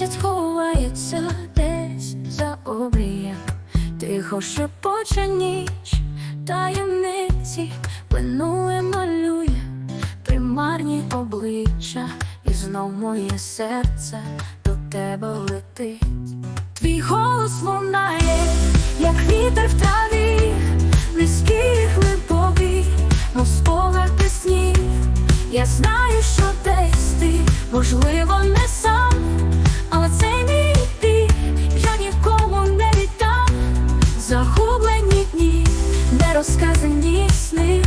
Місяць ховається десь за обрієм, тихо шепоче ніч, таємниці. Плинує, малює примарні обличчя, і знов моє серце до тебе летить. Твій голос лунає, як вітер в траві, низький і глибокий, пісні. Я знаю, що десь ти, можливо, не сам, сни.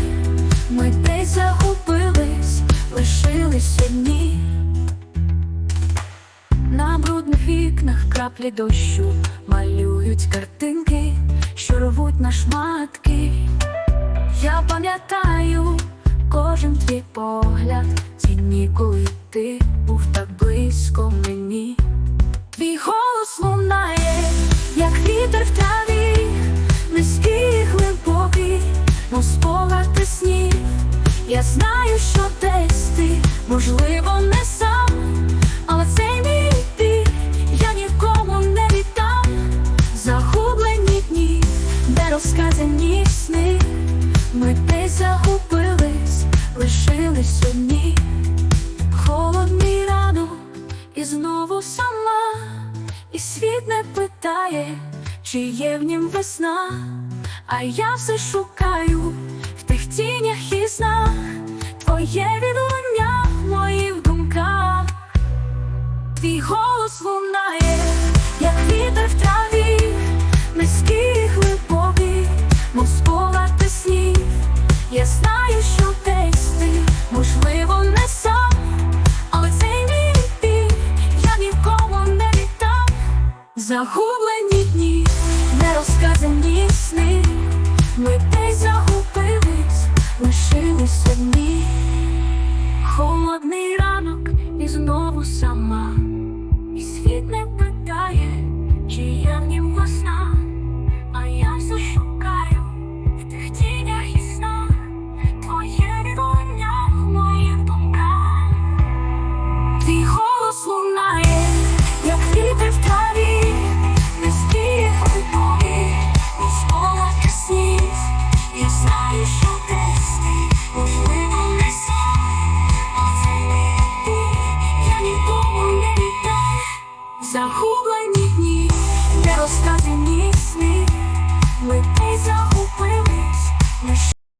Ми десь загубились, лишились одні. На брудних вікнах краплі дощу малюють картинки, що рвуть на шматки. Я пам'ятаю кожен твій погляд, ці дні, Я знаю, що десь ти, можливо, не сам, але цей мій біль я нікому не віддам. Загублені дні, де розказані сни. Ми десь загубились, лишились одні. Холодний ранок і знову сама, і світ не питає, чи є в нім весна, а я все шукаю тінях і снах, твоє відлуння в моїх думках, твій голос лунає, як вітер в траві, низький глибокий, мов спогад пісні. Я знаю, що десь ти, можливо, не сам, але цей мій біль я нікому не віддам. Загублені дні, не розказані сни. Ми десь загубились, Холодний Cause he needs me with ease. of